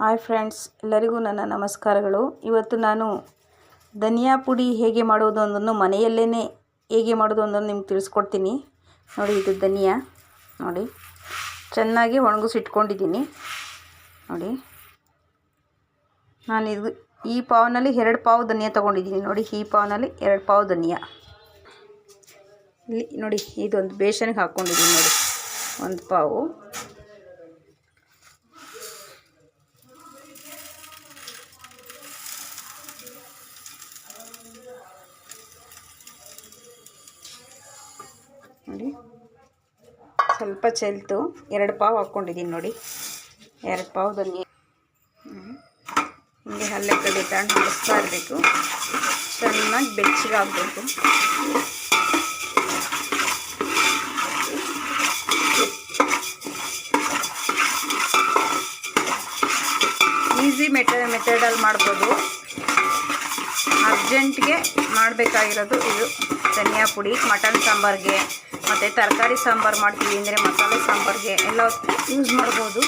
Hi friends, ಎಲ್ಲರಿಗೂ ನನ್ನ ನಮಸ್ಕಾರಗಳು. ಇವತ್ತು ನಾನು ಧನಿಯಾ ಪುಡಿ ಹೇಗೆ ಮಾಡೋದು ಅಂದನ್ನು ಮನೆಯಲ್ಲೇ ಹೇಗೆ ಮಾಡೋದು ಅನ್ನೋದು ನಿಮ್ಗೆ ತಿಳಿಸ್ಕೊಡ್ತೀನಿ. ನೋಡಿ, ಇದು ಧನಿಯಾ. ನೋಡಿ, ಚೆನ್ನಾಗಿ ಒಣಗಿಸಿಟ್ಕೊಂಡಿದ್ದೀನಿ. ನೋಡಿ, ನಾನು ಇದು ಈ ಪಾವ್ನಲ್ಲಿ ಎರಡು ಪಾವು ಧನಿಯಾ ತೊಗೊಂಡಿದ್ದೀನಿ. ನೋಡಿ, ಈ ಪಾವ್ನಲ್ಲಿ ಎರಡು ಪಾವು ಧನಿಯಾ. ಇಲ್ಲಿ ನೋಡಿ, ಇದೊಂದು ಬೇಸನ್ಗೆ ಹಾಕ್ಕೊಂಡಿದ್ದೀನಿ ನೋಡಿ, ಒಂದು ಪಾವು. ನೋಡಿ. ಸ್ವಲ್ಪ ಚೆಲ್ತು. ಎರಡು ಪಾವು ಹಾಕ್ಕೊಂಡಿದ್ದೀನಿ ನೋಡಿ. ಎರಡು ಪಾವು ಧನಿಯಾ ಹ್ಮ್. ಹಿಂಗೆ ಹಲ್ಲೆ ಕಡೆ ತಗೊಂಡು ಹಾಕ್ತಾ ಇರಬೇಕು. ಚೆನ್ನಾಗಿ ಬೆಚ್ಚಗೆ ಆಗಬೇಕು. ಈಸಿ ಮೆಟ ಮೆಥಡಲ್ಲಿ ಮಾಡ್ಬೋದು. ಅರ್ಜೆಂಟ್ಗೆ ಮಾಡಬೇಕಾಗಿರೋದು ಇದು ಧನಿಯಾ ಪುಡಿ, ಮಟನ್ ಸಾಂಬಾರ್ಗೆ, ಮತ್ತು ತರಕಾರಿ ಸಾಂಬಾರು ಮಾಡ್ತೀವಿ ಅಂದರೆ ಮಸಾಲೆ ಸಾಂಬಾರ್ಗೆ ಎಲ್ಲ ಯೂಸ್ ಮಾಡ್ಬೋದು.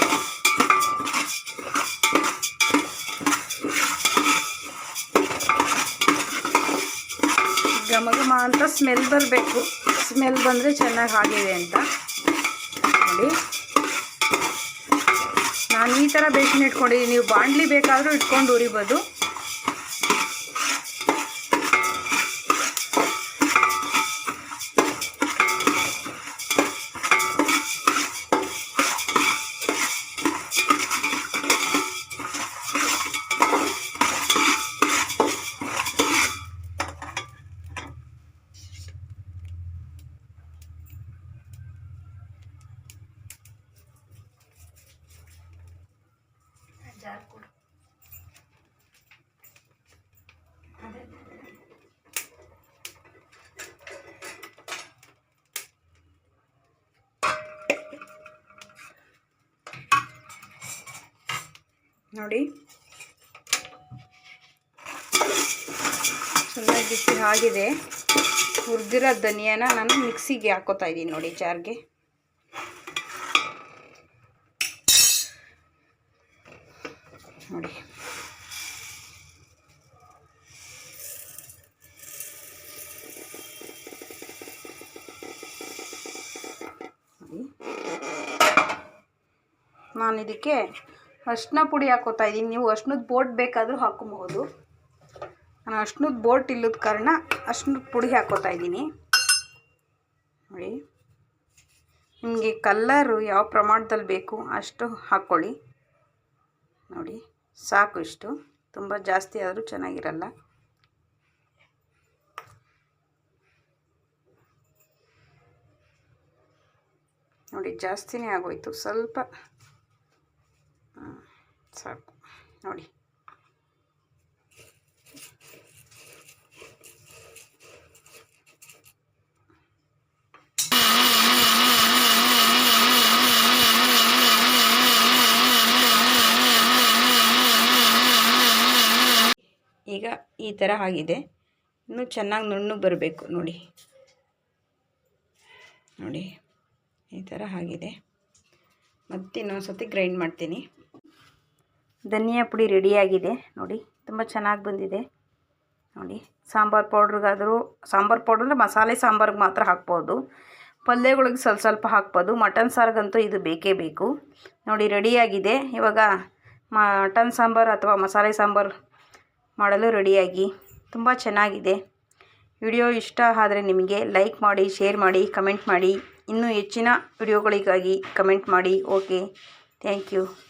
ಘಮ ಅಂತ ಸ್ಮೆಲ್ ಬರಬೇಕು. ಸ್ಮೆಲ್ ಬಂದರೆ ಚೆನ್ನಾಗಿ ಆಗಿದೆ ಅಂತ. ನೋಡಿ. ನಾನು ಈ ಥರ ಬೇಸಿನ ಇಟ್ಕೊಂಡಿದ್ದೀನಿ. ನೀವು ಬಾಣಲಿ ಬೇಕಾದರೂ ಇಟ್ಕೊಂಡು ಉರಿಬೋದು. ಜಾರ್ ಕೊಡು. ನೋಡಿ. ಚೆನ್ನಾಗಿ ಬಿಸಿ ಆಗಿದೆ. ಹುರಿದಿರೋ ಧನಿಯಾನ ನಾನು ಮಿಕ್ಸಿಗೆ ಹಾಕೋತಾ ಇದ್ದೀನಿ ನೋಡಿ ಜಾರ್ಗೆ. ನೋಡಿ. ನಾನು ಇದಕ್ಕೆ ಅರ್ಶಿನ ಪುಡಿ ಹಾಕೋತಾ ಇದ್ದೀನಿ. ನೀವು ಅರ್ಶಿನದ ಬೋಟ್ ಬೇಕಾದರೂ ಹಾಕೋಬಹುದು. ನಾನು ಅರ್ಶಿನದ ಬೋಟ್ ಇಲ್ಲದ ಕಾರಣ ಅರ್ಶಿನದ ಪುಡಿ ಹಾಕೋತಾ ಇದ್ದೀನಿ. ನೋಡಿ. ನಿಮಗೆ ಕಲ್ಲರು ಯಾವ ಪ್ರಮಾಣದಲ್ಲಿ ಬೇಕು ಅಷ್ಟು ಹಾಕ್ಕೊಳ್ಳಿ ನೋಡಿ. ಸಾಕು ಇಷ್ಟು. ತುಂಬ ಜಾಸ್ತಿ ಆದರೂ ಚೆನ್ನಾಗಿರಲ್ಲ. ನೋಡಿ ಜಾಸ್ತಿನೇ ಆಗೋಯ್ತು. ಸ್ವಲ್ಪ ಸಾಕು. ನೋಡಿ. ಈಗ ಈ ಥರ ಆಗಿದೆ. ಇನ್ನೂ ಚೆನ್ನಾಗಿ ನುಣ್ಣು ಬರಬೇಕು ನೋಡಿ. ನೋಡಿ, ಈ ಥರ ಆಗಿದೆ. ಮತ್ತೆ ಇನ್ನೊಂದು ಸತಿ ಗ್ರೈಂಡ್ ಮಾಡ್ತೀನಿ. ಧನಿಯಾ ಪುಡಿ ರೆಡಿಯಾಗಿದೆ ನೋಡಿ, ತುಂಬ ಚೆನ್ನಾಗಿ ಬಂದಿದೆ. ನೋಡಿ, ಸಾಂಬಾರು ಪೌಡ್ರಿಗಾದರೂ, ಸಾಂಬಾರು ಪೌಡ್ರ್ ಅಂದರೆ ಮಸಾಲೆ ಸಾಂಬಾರಿಗೆ ಮಾತ್ರ ಹಾಕ್ಬೋದು. ಪಲ್ಯಗಳಿಗೆ ಸ್ವಲ್ಪ ಸ್ವಲ್ಪ ಹಾಕ್ಬೋದು. ಮಟನ್ ಸಾರಿಗಂತೂ ಇದು ಬೇಕೇ ಬೇಕು. ನೋಡಿ ರೆಡಿಯಾಗಿದೆ ಇವಾಗ ಮಟನ್ ಸಾಂಬಾರು ಅಥವಾ ಮಸಾಲೆ ಸಾಂಬಾರು ಮಾಡಲು ರೆಡಿಯಾಗಿ. ತುಂಬ ಚೆನ್ನಾಗಿದೆ. ವಿಡಿಯೋ ಇಷ್ಟ ಆದರೆ ನಿಮಗೆ ಲೈಕ್ ಮಾಡಿ, ಶೇರ್ ಮಾಡಿ, ಕಮೆಂಟ್ ಮಾಡಿ. ಇನ್ನೂ ಹೆಚ್ಚಿನ ವಿಡಿಯೋಗಳಿಗಾಗಿ ಕಮೆಂಟ್ ಮಾಡಿ. ಓಕೆ. Thank you.